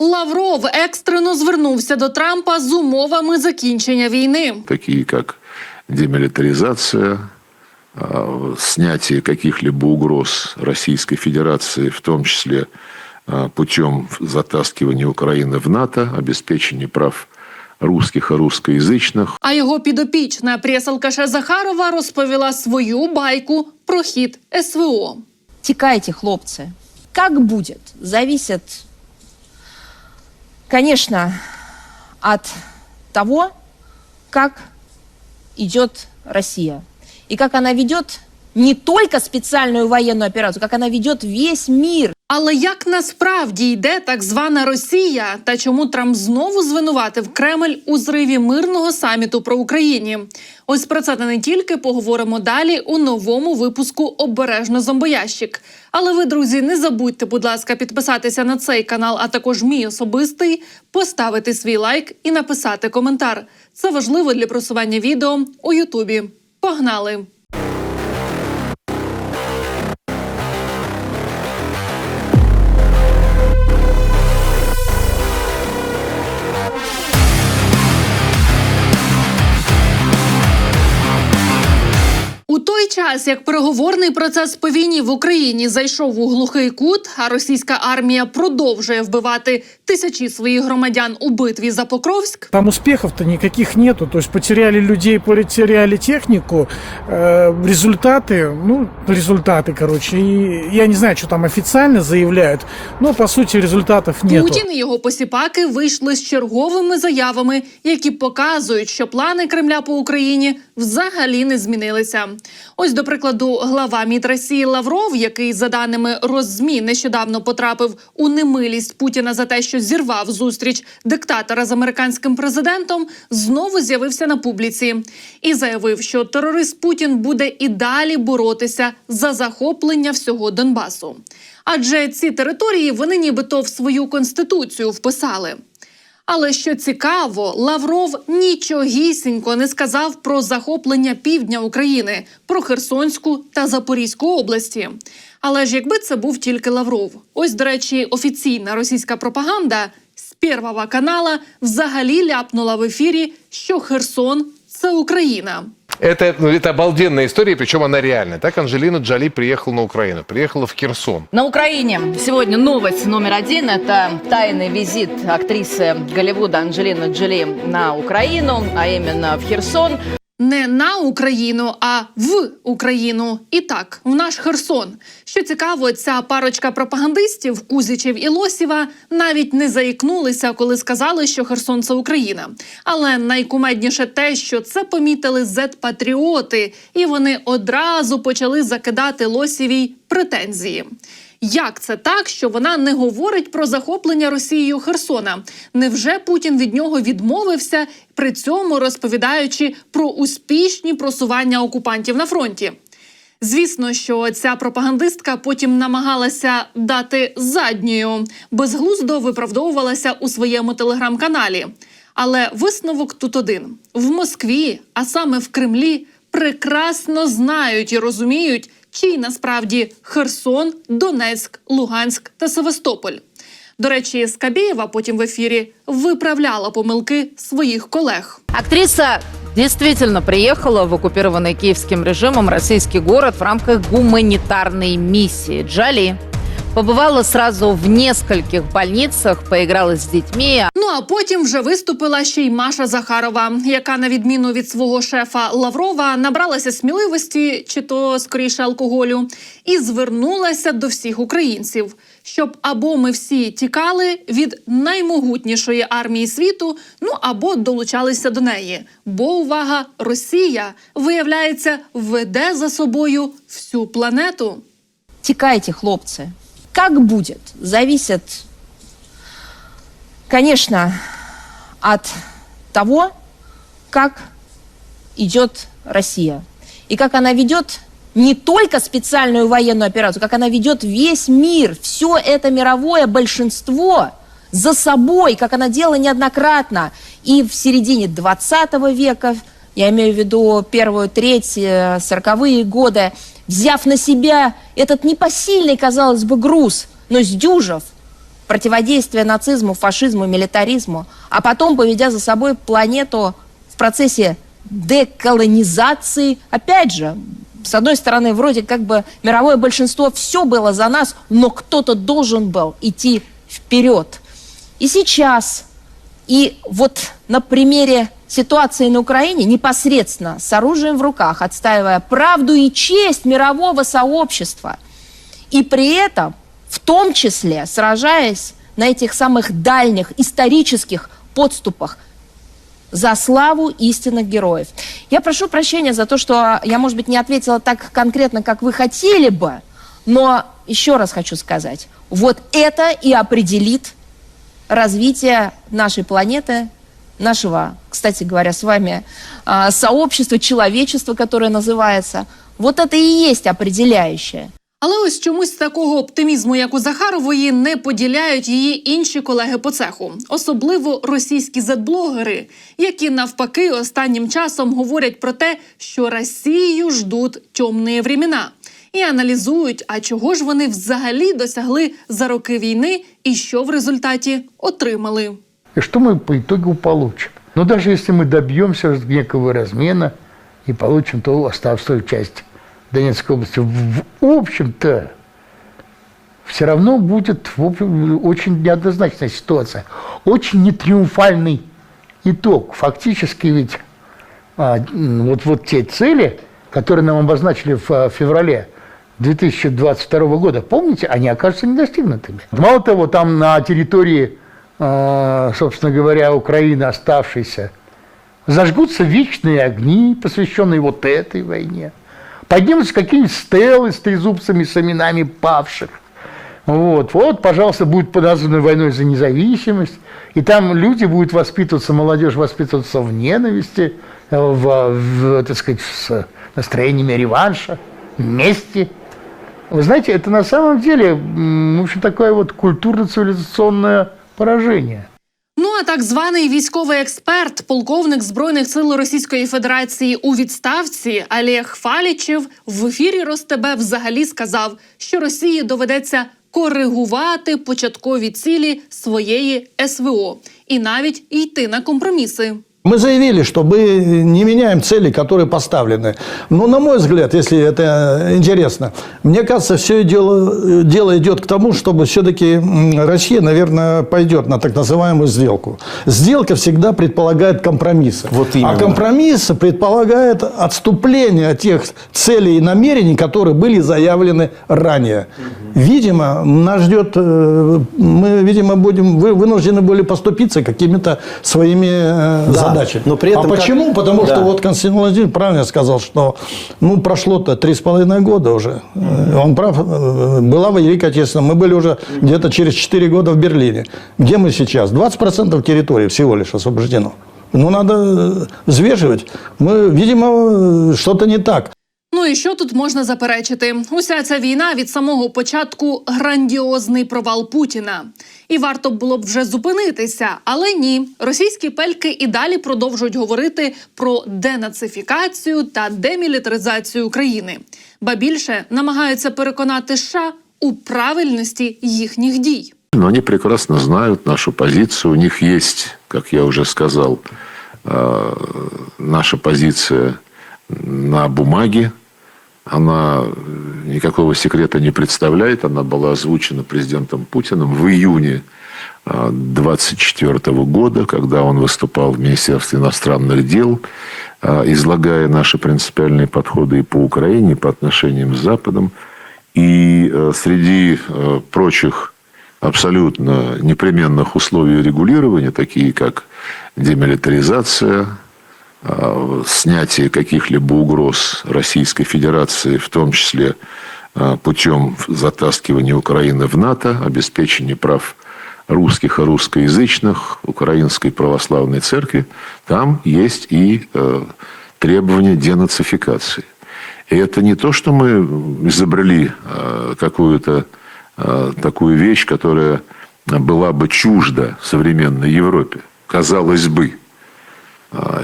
Лавров екстрено звернувся до Трампа з умовами закінчення війни. такие как демилитаризация, а, снятие каких-либо угроз Российской Федерации, в том числе а, путем затаскивания Украины в НАТО, обеспечение прав русских и русскоязычных. А його підопічна прес-алкаша Захарова розповіла свою байку про хід СВО. Текайте, хлопцы. Как будет, зависит, конечно, от того, как идет Россия. И как она ведет не только специальную военную операцию, как она ведет весь мир. Але як насправді йде так звана Росія, та чому Трамп знову звинуватив Кремль у зриві мирного саміту про Україні? Ось про це та не тільки поговоримо далі у новому випуску Обережно зомбоящик. Але ви, друзі, не забудьте, будь ласка, підписатися на цей канал, а також мій особистий, поставити свій лайк і написати коментар. Це важливо для просування відео у Ютубі. Погнали! час, як переговорний процес по війні в Україні зайшов у глухий кут, а російська армія продовжує вбивати тисячі своїх громадян у битві за Покровськ. Там успехов-то никаких нету. То есть потеряли людей, потеряли технику. Э, результаты, ну, результаты, короче. И я не знаю, что там официально заявляют, но по сути результатов нету. Путін і його посіпаки вийшли з черговими заявами, які показують, що плани Кремля по Україні взагалі не змінилися. Ось, до прикладу, глава МІД Росії Лавров, який за даними Роззмі нещодавно потрапив у немилість Путіна за те, що зірвав зустріч диктатора з американським президентом, знову з'явився на публіці і заявив, що терорист Путін буде і далі боротися за захоплення всього Донбасу. Адже ці території вони нібито в свою конституцію вписали. Але що цікаво, Лавров нічогісінько не сказав про захоплення півдня України, про Херсонську та Запорізьку області. Але ж якби це був тільки Лавров, ось до речі, офіційна російська пропаганда з Первого канала взагалі ляпнула в ефірі, що Херсон це Україна. Это, ну, это обалденная история, причем она реальная. Так Анжелина Джоли приехала на Украину, приехала в Херсон. На Украине сегодня новость номер один. Это тайный визит актрисы Голливуда Анджелины Джоли на Украину, а именно в Херсон. Не на Україну, а в Україну. І так, в наш Херсон. Що цікаво, ця парочка пропагандистів Кузичів і Лосєва навіть не заікнулися, коли сказали, що Херсон це Україна. Але найкумедніше те, що це помітили зет-патріоти, і вони одразу почали закидати Лосєвій претензії. Як це так, що вона не говорить про захоплення Росією Херсона? Невже Путін від нього відмовився, при цьому розповідаючи про успішні просування окупантів на фронті? Звісно, що ця пропагандистка потім намагалася дати задньою, безглуздо виправдовувалася у своєму телеграм-каналі. Але висновок тут один: в Москві, а саме в Кремлі, прекрасно знають і розуміють, чий насправді Херсон, Донецьк, Луганськ та Севастополь. До речі, Скабєєва потім в ефірі виправляла помилки своїх колег. Актриса действительно приехала в оккупированный киевским режимом российский город в рамках гуманитарной миссии. Джоли побывала сразу в нескольких больницах, поиграла с детьми, Ну а потім вже виступила ще й Маша Захарова, яка, на відміну від свого шефа Лаврова, набралася сміливості чи то скоріше алкоголю, і звернулася до всіх українців, щоб або ми всі тікали від наймогутнішої армії світу, ну або долучалися до неї. Бо увага, Росія виявляється веде за собою всю планету. Текайте, хлопцы. Как будет, зависит, конечно, от того, как идет Россия. И как она ведет не только специальную военную операцию, как она ведет весь мир, все это мировое большинство за собой, как она делала неоднократно и в середине 20 века, я имею в виду первую треть, э, сороковые годы, взяв на себя этот непосильный, казалось бы, груз, но сдюжив противодействия нацизму, фашизму, милитаризму, а потом поведя за собой планету в процессе деколонизации, опять же, с одной стороны, вроде как бы мировое большинство все было за нас, но кто-то должен был идти вперед. И сейчас, и вот на примере ситуации на Украине, непосредственно с оружием в руках, отстаивая правду и честь мирового сообщества, и при этом, в том числе, сражаясь на этих самых дальних исторических подступах за славу истинных героев. Я прошу прощения за то, что я, может быть, не ответила так конкретно, как вы хотели бы, но еще раз хочу сказать, вот это и определит развитие нашей планеты, нашего, кстати говоря, с вами сообщества, человечества, которое называется. Вот это и есть определяющее. Але ось чомусь такого оптимізму, як у Захарової, не поділяють її інші колеги по цеху, особливо російські зетблогери, які навпаки останнім часом говорять про те, що Росію ждуть темні времена. І аналізують, а чого ж вони взагалі досягли за роки війни і що в результаті отримали. И что мы по итогу получим? Но даже если мы добьемся некого размена и получим ту оставшую часть Донецкой области, в общем-то, все равно будет в общем, очень неоднозначная ситуация. Очень нетриумфальный итог. Фактически ведь а, вот, вот те цели, которые нам обозначили в а, феврале 2022 года, помните, они окажутся недостигнутыми. Мало того, там на территории, собственно говоря, Украины оставшейся, зажгутся вечные огни, посвященные вот этой войне. Поднимутся какие-нибудь стелы с трезубцами, с именами павших. Вот, вот, пожалуйста, будет названа войной за независимость. И там люди будут воспитываться, молодежь воспитываться в ненависти, в, в, так сказать, с настроениями реванша, мести. Вы знаете, это на самом деле, в общем, такое вот культурно-цивилизационное поражение. Ну а так званий військовий експерт, полковник збройних сил Російської Федерації у відставці Олег Фалічев в ефірі Ростебе взагалі сказав, що Росії доведеться коригувати початкові цілі своєї СВО і навіть йти на компроміси. Мы заявили, что мы не меняем цели, которые поставлены. Но, на мой взгляд, если это интересно, мне кажется, все дело, дело идет к тому, чтобы все-таки Россия, наверное, пойдет на так называемую сделку. Сделка всегда предполагает компромиссы. Вот именно. А компромиссы предполагают отступление от тех целей и намерений, которые были заявлены ранее. Видимо, нас ждет, э, мы, видимо, будем вы- вынуждены были поступиться какими-то своими э, задачами. Но при этом а как- почему? Потому Да. что вот Константин Владимирович правильно сказал, что ну, прошло-то три с половиной года уже. Э, Он прав. э, Была Великая Отечественная. Мы были уже где-то через 4 года в Берлине. Где мы сейчас? 20% территории всего лишь освобождено. Ну, надо э, взвешивать. Мы, видимо, что-то не так. Ну і що тут можна заперечити? Уся ця війна від самого початку грандіозний провал Путіна. І варто було б вже зупинитися, але ні. Російські пельки і далі продовжують говорити про денацифікацію та демілітаризацію України. Ба більше намагаються переконати США у правильності їхніх дій. Но они прекрасно знают нашу позицию. У них есть, как я уже сказал, э, наша позиция на бумаге. Она э, никакого секрета не представляет. Она была озвучена президентом Путиным в июне 2024 года, когда он выступал в Министерстве иностранных дел, э, излагая наши принципиальные подходы и по Украине, и по отношениям с Западом. И э, среди э, прочих абсолютно непременных условий регулирования, такие как демилитаризация, снятие каких-либо угроз Российской Федерации, в том числе э, путем затаскивания Украины в НАТО, обеспечения прав русских и русскоязычных, Украинской православной церкви, там есть и э, требования денацификации. И это не то, что мы изобрели э, какую-то э, такую вещь, которая была бы чужда современной Европе. Казалось бы,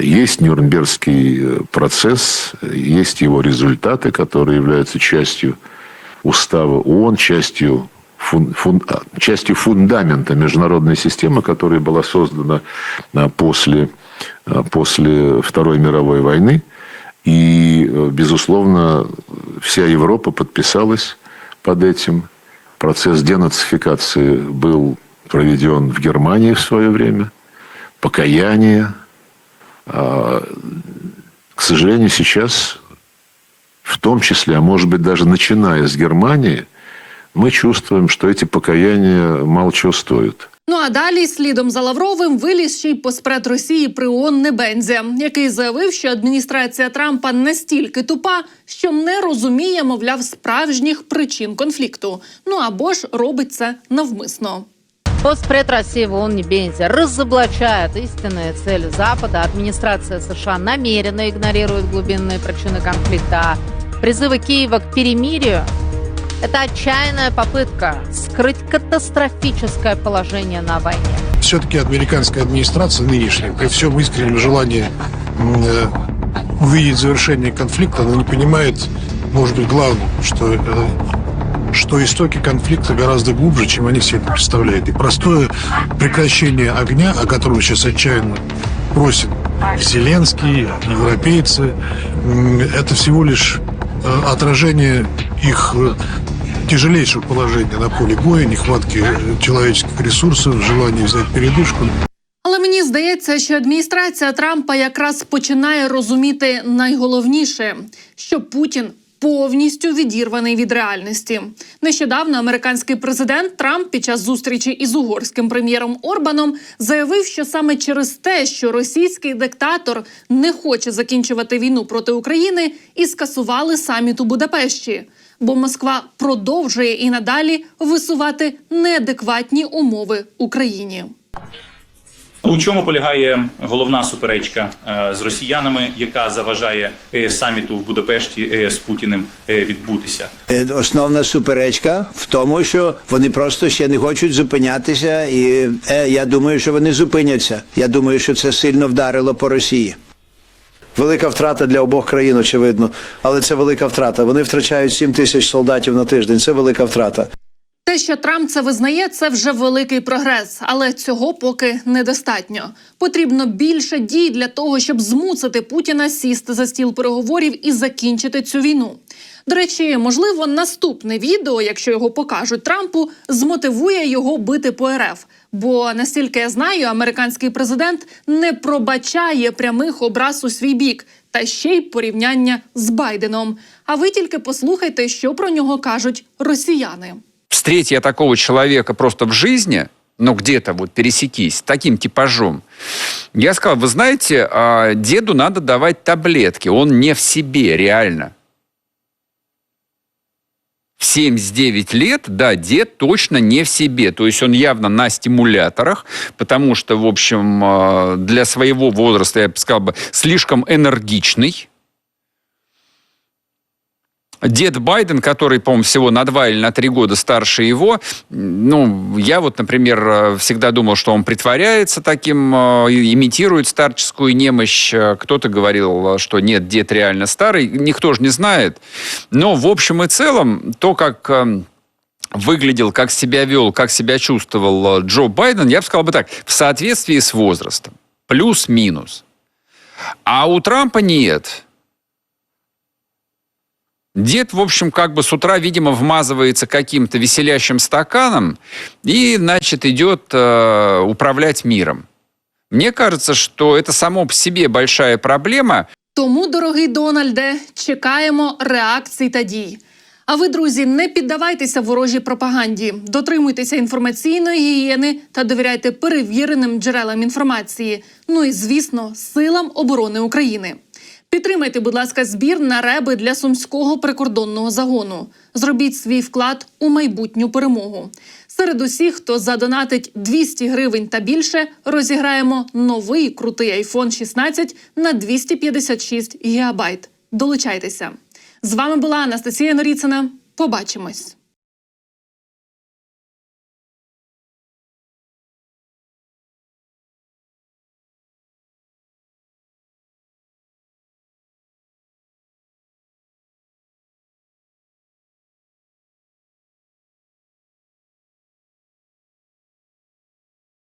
есть Нюрнбергский э, процесс, есть его результаты, которые являются частью устава ООН, частью фун- фун- а, частью фундамента международной системы, которая была создана а, после, а, после Второй мировой войны. И, э, безусловно, вся Европа подписалась под этим. Процесс денацификации был проведен в Германии в свое время. Покаяние. А, К сожалению, сейчас, в том числе, а может быть даже начиная с Германии, мы чувствуем, что эти покаяния мало чего стоят. Ну а далі, слідом за Лавровим, виліз ще й поспред Росії при ООН Небензя, який заявив, що адміністрація Трампа настільки тупа, що не розуміє, мовляв, справжніх причин конфлікту. Ну або ж робить це навмисно. Постпред России в ООН Небензя разоблачает истинные цели Запада. Администрация США намеренно игнорирует глубинные причины конфликта. Призывы Киева к перемирию – это отчаянная попытка скрыть катастрофическое положение на войне. все-таки американская администрация нынешняя, при всем искреннем желании э, увидеть завершение конфликта, она не понимает, может быть, главное, что, э, что истоки конфликта гораздо глубже, чем они себе это представляют. И простое прекращение огня, о котором сейчас отчаянно просит Зеленский, европейцы, м, это всего лишь э, отражение их э, тяжелейшего положения на поле боя, нехватки э, человеческих ресурсов, желания взять передышку. Але мені здається, що адміністрація Трампа якраз починає розуміти найголовніше, що Путін повністю відірваний від реальності. Нещодавно американський президент Трамп під час зустрічі із угорським прем'єром Орбаном заявив, що саме через те, що російський диктатор не хоче закінчувати війну проти України, і скасували саміт у Будапешті. Бо Москва продовжує і надалі висувати неадекватні умови Україні. У чому полягає головна суперечка е, з росіянами, яка заважає е, саміту в Будапешті е, з Путіним відбутися? Основна суперечка в тому, що вони просто ще не хочуть зупинятися, і я думаю, що вони зупиняться. Я думаю, що це сильно вдарило по Росії. Велика втрата для обох країн, очевидно, але це велика втрата. Вони втрачають 7 тисяч солдатів на тиждень. Це велика втрата. Те, що Трамп це визнає, це вже великий прогрес, але цього поки недостатньо. Потрібно більше дій для того, щоб змусити Путіна сісти за стіл переговорів і закінчити цю війну. До речі, можливо, наступне відео, якщо його покажуть Трампу, змотивує його бити по РФ. Бо настільки я знаю, американський президент не пробачає прямих образ у свій бік та ще й порівняння з Байденом. А ви тільки послухайте, що про нього кажуть росіяни. Встреть я такого человека просто в жизни, но где-то вот пересекись, с таким типажом, я сказал, вы знаете, а, деду надо давать таблетки, он не в себе реально. В 79 лет, да, дед точно не в себе. То есть он явно на стимуляторах, потому что, в общем, а, для своего возраста, я бы сказал бы, слишком энергичный. Дед Байден, который, по-моему, всего на два или на три года старше его, ну, я вот, например, э, всегда думал, что он притворяется таким, э, имитирует старческую немощь. Э, Кто-то говорил, что нет, дед реально старый. Никто же не знает. Но в общем и целом, то, как выглядел, как себя вел, как себя чувствовал Джо Байден, я бы сказал бы так, в соответствии с возрастом. Плюс-минус. А у Трампа нет. Дед, в общем, как бы с утра, видимо, вмазывается каким-то веселящим стаканом и, значит, идет э, управлять миром. Мне кажется, что это само по себе большая проблема. Тому, дорогий Дональде, чекаємо реакцій та дій. А ви, друзі, не піддавайтеся ворожій пропаганді, дотримуйтеся інформаційної гігієни та довіряйте перевіреним джерелам інформації. Ну і звісно, силам оборони України. Підтримайте, будь ласка, збір на реби для сумського прикордонного загону. Зробіть свій вклад у майбутню перемогу. Серед усіх, хто задонатить 200 гривень та більше, розіграємо новий крутий iPhone 16 на 256 гігабайт. Долучайтеся. З вами була Анастасія Норіцина. Побачимось.